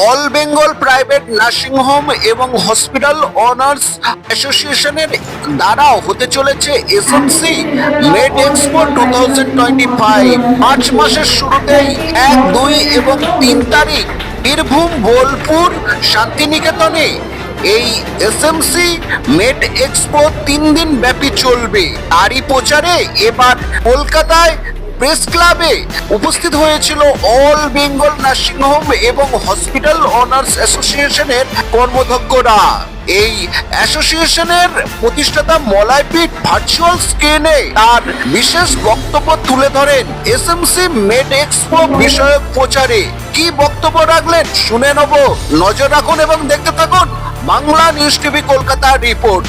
All Bengal private nursing home এবং hospital owners অ্যাসোসিয়েশনের দ্বারাও হতে চলেছে SMC med expo two thousand twenty five March মাসের শুরুতেই এক, দুই এবং তিন তারিখ বীরভূম, বোলপুর, শান্তিনিকেতনে এই এসএমসি মেড এক্সপো তিন দিন ব্যাপী চলবে। তারই প্রচারে এবার কলকাতায় প্রেস ক্লাবে উপস্থিত হয়েছিল অল বেঙ্গল নার্সিং হোম এবং হসপিটাল অনার্স অ্যাসোসিয়েশনের কর্মধ্যক্ষরা। এই অ্যাসোসিয়েশনের প্রতিষ্ঠাতা মলাইপিট ভার্চুয়াল স্ক্রিনে তার বিশেষ বক্তব্য তুলে ধরেন এসএমসি মেড এক্সপো বিষয়ক প্রচারে। কি বক্তব্য রাখলেন শুনে নেব। নজর রাখুন এবং দেখতে থাকুন Bangla news TV Kolkata report.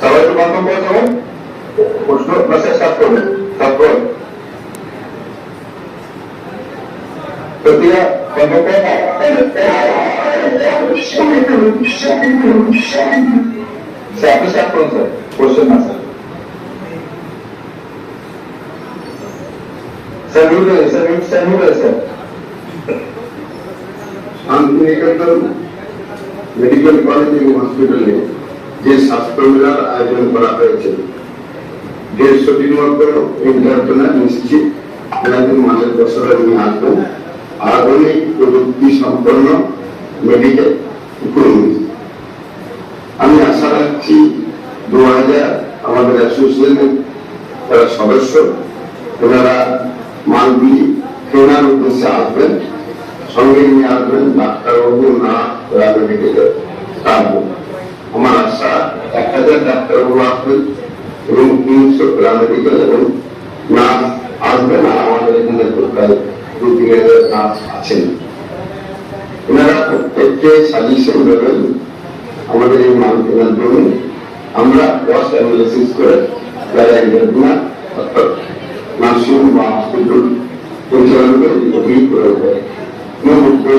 সবাই তো বক্তব্য যেমন প্রশ্ন প্রশ্নের স্টার্ট করবেন স্টার্ট করুন প্রক্রিয়া বক্তব্য স্যার আপনি স্টার্ট করুন স্যার কোশ্চেন না স্যার স্যার মিউট হয়ে স্যার মিউট স্যার মিউট হয়ে স্যার শান্তিনিকেতন মেডিকেল কলেজ এবং হসপিটালে যে স্বাস্থ্যমেলার আয়োজন করা হয়েছে দেড়শোটির মতো ইন্টারপ্রেনার নিশ্চিত এনাদের মাঝের বছরে নিয়ে আসবেন। আধুনিক প্রযুক্তি সম্পন্ন মেডিকেল উপকরণ আমি আশা রাখছি দু হাজার আমাদের অ্যাসোসিয়েশনের যারা সদস্য, ওনারা মালগুলি কেনার উদ্দেশ্যে আসবেন। সঙ্গে নিয়ে আসবেন, ডাক্তারবাবু না মেডিকেলের স্টাফ আমার আশা, এক হাজার ডাক্তারবাবু আসবেন এবং তিনশো প্যারামেডিক্যাল এবং নার্স আসবেন আর আমাদের এখানে প্রায় দু তিন হাজার নার্স আছেন। ওনারা প্রত্যেককে সাজেশন দেবেন আমাদের এই মাল কেনার জন্য আমরা কস্ট অ্যানালিসিস করে যারা না, অর্থাৎ নার্সিং বা হসপিটাল পরিচালনা করে এগুলি করে দেয়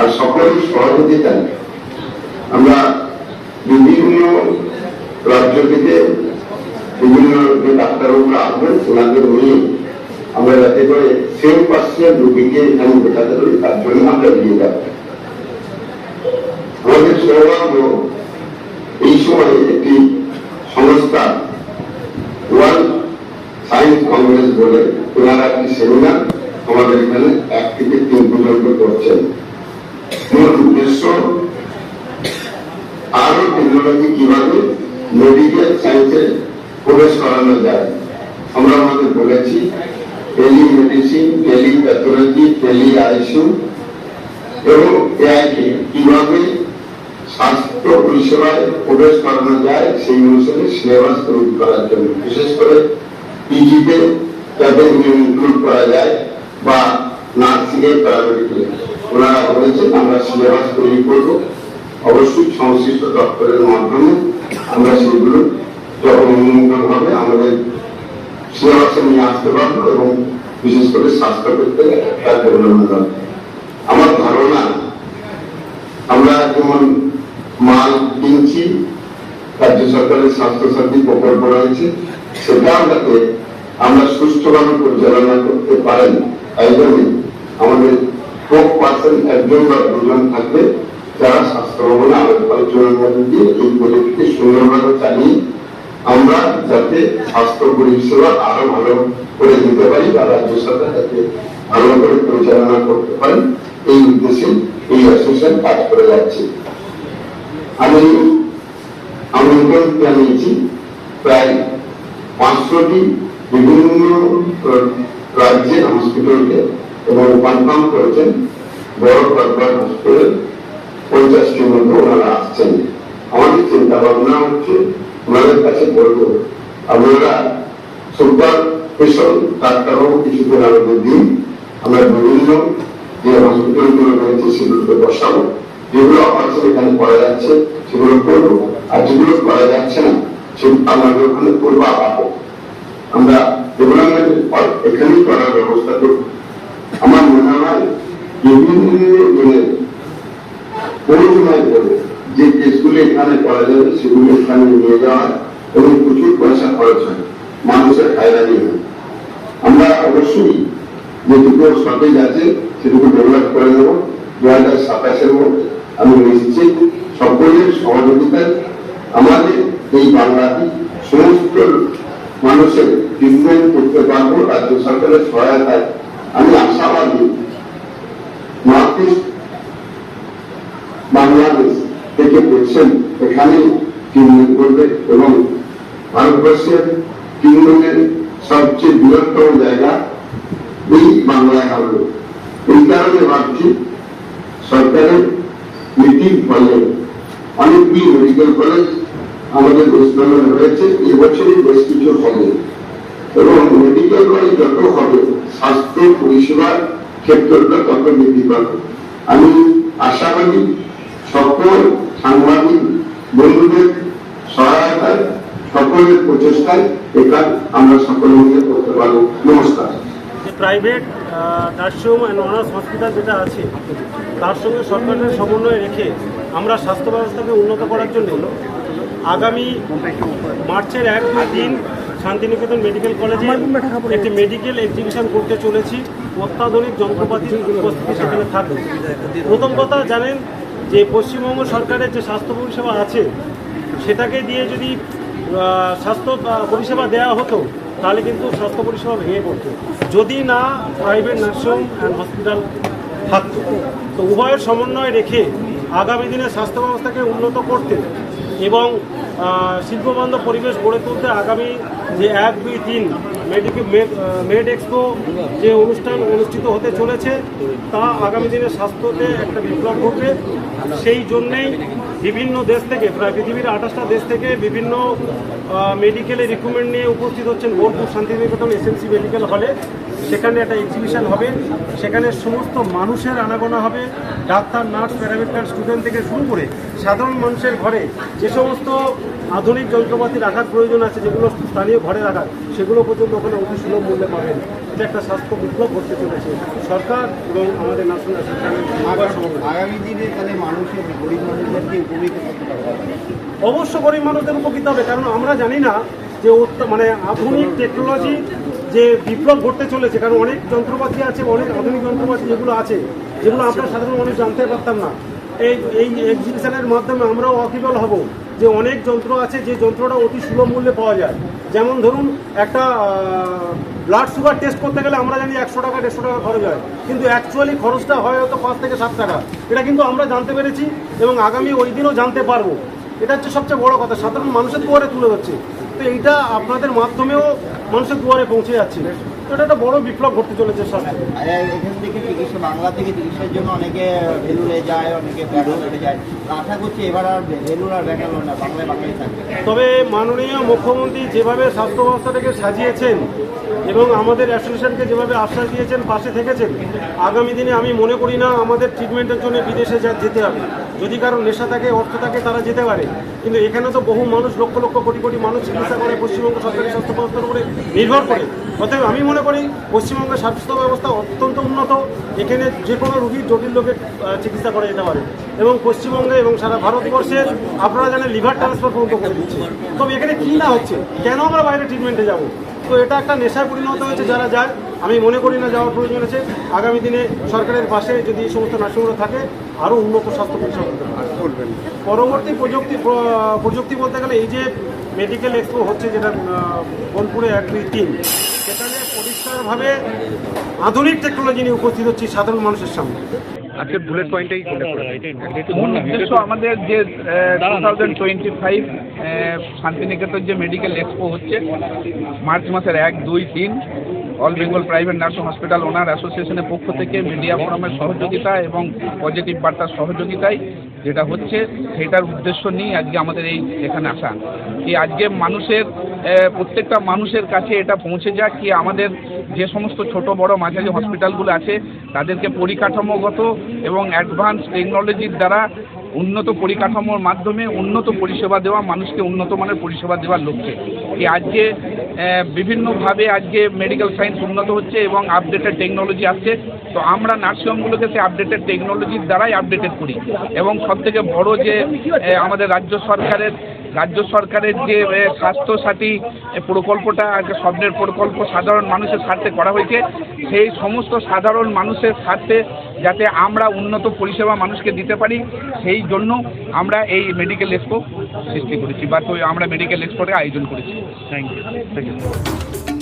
আর সকলের সহযোগিতায় আমরা বিভিন্ন রাজ্য থেকে বিভিন্ন যে ডাক্তারবাবুরা আসবেন, ওনাদের নিয়ে আমরা যাতে করে সেম পার্সেন্ট রোগীকে এখানে বোঝাতে পারি, তার জন্য আমরা দিয়ে যাব। আমাদের সৌভাগ্য এই সময় একটি সংস্থা, ওয়ার্ল্ড সায়েন্স কংগ্রেস বলে, ওনারা একটি সেমিনার আমাদের এখানে এক থেকে তিন পর্যন্ত করছেন। উদ্দেশ্য আরও টেকনোলজি কীভাবে মেডিকেল সায়েন্সে প্রবেশ করানো যায়, আমরা আমাদের বলেছি। Tele medicine tele pathology tele ICU এবং এআইকে কীভাবে স্বাস্থ্য পরিষেবায় প্রবেশ করানো যায়, সেই অনুসারে সিলেবাস তৈরি করার জন্য। বিশেষ করে পিজিতে যাতে ইনক্লুড করা যায় বা নার্সিং এর প্যারামেডিকেল ওনারা বলেছেন আমরা সিলেবাস তৈরি করব, অবশ্যই সংশ্লিষ্ট দপ্তরের মাধ্যমে আমরা সেগুলো যখন অনুমোদন হবে আমাদের সিলেবাসে নিয়ে আসতে পারব এবং বিশেষ করে স্বাস্থ্য ক্ষেত্রে তার ডেভেলপমেন্ট আমার ধারণা, আমরা যেমন মাল কিনছি, রাজ্য সরকারের স্বাস্থ্য সাথী প্রকল্প রয়েছে সেটাও যাতে আমরা সুষ্ঠুভাবে পরিচালনা করতে পারেন তাই জন্য আমাদের পার্সেন্ট একজন বা দুজন থাকবে যারা স্বাস্থ্য ভবনে মধ্যে দিয়ে এই প্রজেক্টকে সুন্দরভাবে চালিয়ে আমরা যাতে স্বাস্থ্য পরিষেবা আরও ভালো করে দিতে পারি বা রাজ্য সরকার যাতে ভালো করে পরিচালনা করতে পারেন এই উদ্দেশ্যে এই অ্যাসোসিয়েশন কাজ করে যাচ্ছে। আমি আমন্ত্রণ জানিয়েছি প্রায় পাঁচশোটি বিভিন্ন রাজ্যের হসপিটালকে এবং কনফার্ম করেছেন। বড় কর্পোরেট হসপিটাল পঞ্চাশটির মধ্যে ওনারা আসছেন আমাদের চিন্তা ভাবনা হচ্ছে ওনাদের কাছে বলব আপনারা সুপার স্পেশাল ডাক্তারবাবু কিছুদিন আমাদের দিন আমরা বিভিন্ন যে হসপিটালগুলো রয়েছে সেগুলোকে বসাবো যেগুলো অপারেশন এখানে করা যাচ্ছে সেগুলো করব আর যেগুলো করা যাচ্ছে না সেগুলো আমাদের ওখানে করব আপাতত আমরা ডেভেলপমেন্ট এখানেই করার ব্যবস্থা করব আমার মনে হয় বিভিন্ন দিনে পরিচালনায় করে যে কেসগুলো এখানে করা যাবে সেগুলো এখানে নিয়ে যাওয়া এবং প্রচুর পয়সা খরচ হয়। মানুষের হয়রানি হয়। আমরা অবশ্যই যেটুকু সতেজ আছে, সেটুকু ডেভেলপ করে দেবো দু হাজার সাতাশের মধ্যে আমি নিশ্চিত সকলের সহযোগিতায় আমাদের এই বাংলাটি সমস্ত মানুষের ট্রিটমেন্ট করতে পারব, রাজ্য সরকারের সহায়তায়। আমি আশাবাদী বাংলাদেশ থেকে পেশেন্ট এখানে ট্রিটমেন্ট করবে এবং ভারতবর্ষের ট্রিটমেন্টের সবচেয়ে বৃহত্তম জায়গা এই বাংলায় হবে। এই কারণে ভাবছি সরকারের নীতির ফলে অনেকগুলি মেডিকেল কলেজ আমাদের ওয়েস্টবেঙ্গলে রয়েছে এবছরই বেশ কিছু হবে। এবং মেডিকেল কলেজ যত হবে, স্বাস্থ্য, পরিষেবার ক্ষেত্রটা তত বৃদ্ধি পাবে। আমি সকল সাংবাদিক বন্ধুদের সহায়তায়, সকলের প্রচেষ্টায় এটা আমরা সকলে মিলে করতে পারব। নমস্কার। Private nursing home and owners hospital যেটা আছে, তার সঙ্গে সরকারের সমন্বয় রেখে আমরা স্বাস্থ্য ব্যবস্থাকে উন্নত করার জন্য আগামী মার্চের এক দুই দিন শান্তিনিকেতন মেডিকেল কলেজে একটি মেডিকেল এক্সিবিশন করতে চলেছি। অত্যাধুনিক যন্ত্রপাতির উপস্থিতি সেখানে থাকবে। প্রথম কথা জানেন যে পশ্চিমবঙ্গ সরকারের যে স্বাস্থ্য পরিষেবা আছে, সেটাকে দিয়ে যদি স্বাস্থ্য পরিষেবা দেওয়া হতো, তাহলে কিন্তু স্বাস্থ্য পরিষেবা ভেঙে পড়তো। যদি না প্রাইভেট নার্সিং অ্যান্ড হসপিটাল থাকতো। তো উভয়ের সমন্বয় রেখে আগামী দিনে স্বাস্থ্য ব্যবস্থাকে উন্নত করতে এবং শিল্পবান্ধব পরিবেশ গড়ে তুলতে আগামী যে এক দুই তিন মেডিকেল মেড এক্সপো যে অনুষ্ঠান অনুষ্ঠিত হতে চলেছে, তা আগামী দিনে স্বাস্থ্যতে একটা বিপ্লব ঘটবে। সেই জন্যেই বিভিন্ন দেশ থেকে, প্রায় পৃথিবীর আঠাশটা দেশ থেকে বিভিন্ন মেডিকেলের রিক্রুটমেন্ট নিয়ে উপস্থিত হচ্ছেন বোলপুর শান্তিনিকেতন এসএনসি মেডিকেল হলে সেখানে একটা এক্সিবিশন হবে। সেখানে সমস্ত মানুষের আনাগোনা হবে। ডাক্তার নার্স প্যারামেডিক্যাল স্টুডেন্ট থেকে শুরু করে সাধারণ মানুষের ঘরে যে সমস্ত আধুনিক যন্ত্রপাতি রাখার প্রয়োজন আছে, যেগুলো স্থানীয় ঘরে রাখার সেগুলো পর্যন্ত ওখানে অতি সুলভ মূল্যে পাবেন। এটা একটা স্বাস্থ্য বিপ্লব ঘটতে চলেছে। সরকার এবং আমাদের ন্যাশনাল আগামী দিনে তাহলে মানুষের, গরিব মানুষদেরকে উপকৃত করতে পারবে। অবশ্য গরিব মানুষদের উপকৃত হবে? কারণ আমরা জানি না যে মানে আধুনিক টেকনোলজি যে বিপ্লব ঘটতে চলেছে কারণ অনেক যন্ত্রপাতি আছে অনেক আধুনিক যন্ত্রপাতি যেগুলো আছে যেগুলো আমরা সাধারণ মানুষ জানতে পারতাম না। এই এই এক্সিবিশনের মাধ্যমে আমরাও অকিবল হব যে অনেক যন্ত্র আছে যে যন্ত্রটা অতি সুলভ মূল্যে পাওয়া যায়। যেমন ধরুন একটা ব্লাড সুগার টেস্ট করতে গেলে আমরা জানি একশো টাকা দেড়শো টাকা খরচ হয়। কিন্তু অ্যাকচুয়ালি খরচটা হয় হয়তো পাঁচ থেকে সাত টাকা। এটা কিন্তু আমরা জানতে পেরেছি এবং আগামী ওই দিনও জানতে পারব। এটা হচ্ছে সবচেয়ে বড় কথা। সাধারণ মানুষের দুয়ারে তুলে ধরছে। তো এইটা আপনাদের মাধ্যমেও মানুষের দুয়ারে পৌঁছে যাচ্ছে। তো এটা একটা বড় বিপ্লব ঘটতে চলেছে স্বাস্থ্য এখান থেকে চিকিৎসা বাংলা থেকে চিকিৎসার জন্য অনেকে ভেলুরে যায় অনেকে ব্যাঙ্গালোরে যায়। আশা করছি এবার আর ভেলুর আর ব্যাঙ্গালোর না বাংলায় বাংলায় থাকবে। তবে মাননীয় মুখ্যমন্ত্রী যেভাবে স্বাস্থ্য ব্যবস্থাটাকে সাজিয়েছেন এবং আমাদের অ্যাসোসিয়েশনকে যেভাবে আশ্বাস দিয়েছেন পাশে থেকেছেন আগামী দিনে আমি মনে করি না আমাদের ট্রিটমেন্টের জন্য বিদেশে যা যেতে হবে। যদি কারও নেশা থাকে, অর্থ থাকে, তারা যেতে পারে। কিন্তু এখানে তো বহু মানুষ, লক্ষ লক্ষ কোটি কোটি মানুষ চিকিৎসা করে, পশ্চিমবঙ্গ সরকারি স্বাস্থ্য ব্যবস্থার উপরে নির্ভর করে। অতএব আমি মনে করি, পশ্চিমবঙ্গের স্বাস্থ্য ব্যবস্থা অত্যন্ত উন্নত। এখানে যে কোনো রুগীর জটিল রোগের চিকিৎসা করা যেতে পারে। এবং পশ্চিমবঙ্গে এবং সারা ভারতবর্ষে আপনারা জানেন, লিভার ট্রান্সফার পর্যন্ত করে দিচ্ছে। তবে এখানে কী না হচ্ছে? কেন আমরা বাইরে ট্রিটমেন্টে যাব? তো এটা একটা নেশায় পরিণত হয়েছে যারা যায় আমি মনে করি না যাওয়ার প্রয়োজন আছে। আগামী দিনে সরকারের পাশে যদি এই সমস্ত নার্সিংহোমগুলো থাকে আরও উন্নত স্বাস্থ্য পরিষেবা পারে পরবর্তী প্রযুক্তি প্রযুক্তি বলতে গেলে এই যে মেডিকেল এক্সপো হচ্ছে যেটা বোলপুরে এক দুই তিন সেখানে পরিষ্কারভাবে আধুনিক টেকনোলজি নিয়ে উপস্থিত হচ্ছে সাধারণ মানুষের সামনে। আজকের বুলেট দেন। উদ্দেশ্য আমাদের যে two thousand twenty five Shantiniketan যে মেডিকেল এক্সপো হচ্ছে মার্চ মাসের এক দুই তিন all Bengal private nursing hospital owner অ্যাসোসিয়েশনের পক্ষ থেকে মিডিয়া ফোরামের সহযোগিতা এবং পজিটিভ বার্তার সহযোগিতায় যেটা হচ্ছে সেটার উদ্দেশ্য নিয়ে আজকে আমাদের এই এখানে আসা এই আজকে মানুষের প্রত্যেকটা মানুষের কাছে এটা পৌঁছে যাক কি আমাদের যে সমস্ত ছোট বড় মাঝারি হসপিটালগুলো আছে, তাদেরকে পরিকাঠামোগত এবং অ্যাডভান্স টেকনোলজির দ্বারা উন্নত পরিকাঠামোর মাধ্যমে উন্নত পরিষেবা দেওয়া, মানুষকে উন্নত মানের পরিষেবা দেওয়ার লক্ষ্যে। কি আজকে বিভিন্নভাবে আজকে মেডিকেল সায়েন্স উন্নত হচ্ছে এবং আপডেটেড টেকনোলজি আসছে। তো আমরা নার্সিংহোমগুলোকে সেই আপডেটেড টেকনোলজির দ্বারাই আপডেটেড করি। এবং সবথেকে বড় যে আমাদের রাজ্য সরকারের রাজ্য সরকারের যে স্বাস্থ্যসাথী প্রকল্পটা স্বপ্নের প্রকল্প সাধারণ মানুষের স্বার্থে করা হয়েছে, সেই সমস্ত সাধারণ মানুষের স্বার্থে যাতে আমরা উন্নত পরিষেবা মানুষকে দিতে পারি, সেই জন্য আমরা এই মেডিকেল এক্সপো সৃষ্টি করেছি, বা আমরা মেডিকেল এক্সপোর আয়োজন করেছি। Thank you thank you